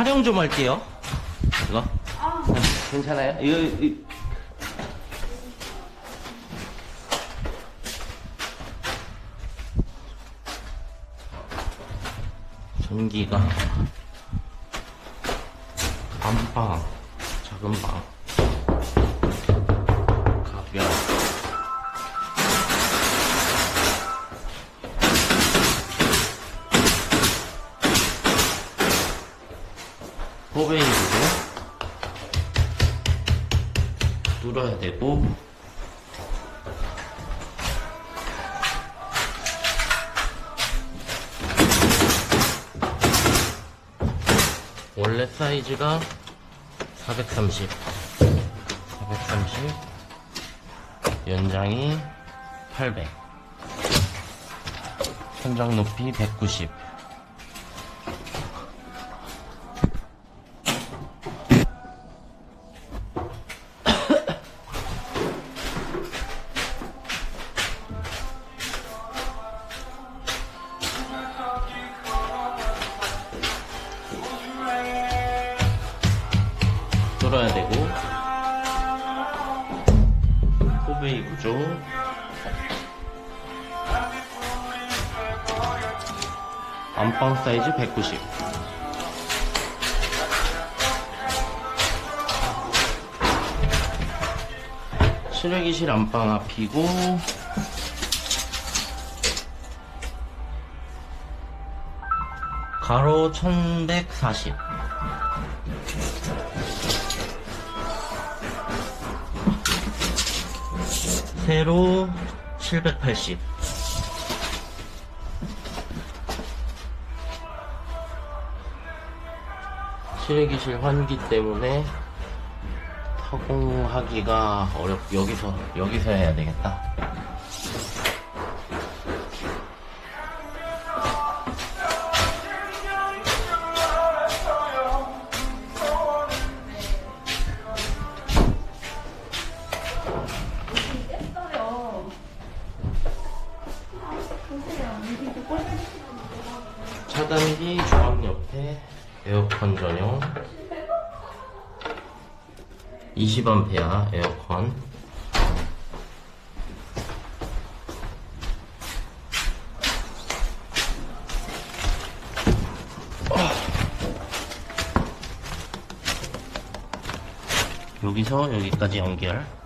촬영 좀 할게요. 이거? 괜찮아요? 이거, 이- 전기가 안방, 작은 방, 호베이도 뚫어야 되고 원래 사이즈가 430 430 연장이 800 천장 높이 190 뚫어야 되고. 호베이 구조. 안방 사이즈 190 실외기실 안방 앞이고. 가로 1140 세로 780 실외기실 환기 때문에 타공하기가 어렵 여기서 여기서 해야 되겠다 차단기 주방 옆에 에어컨 전용 20A 에어컨. 여기서 여기까지 연결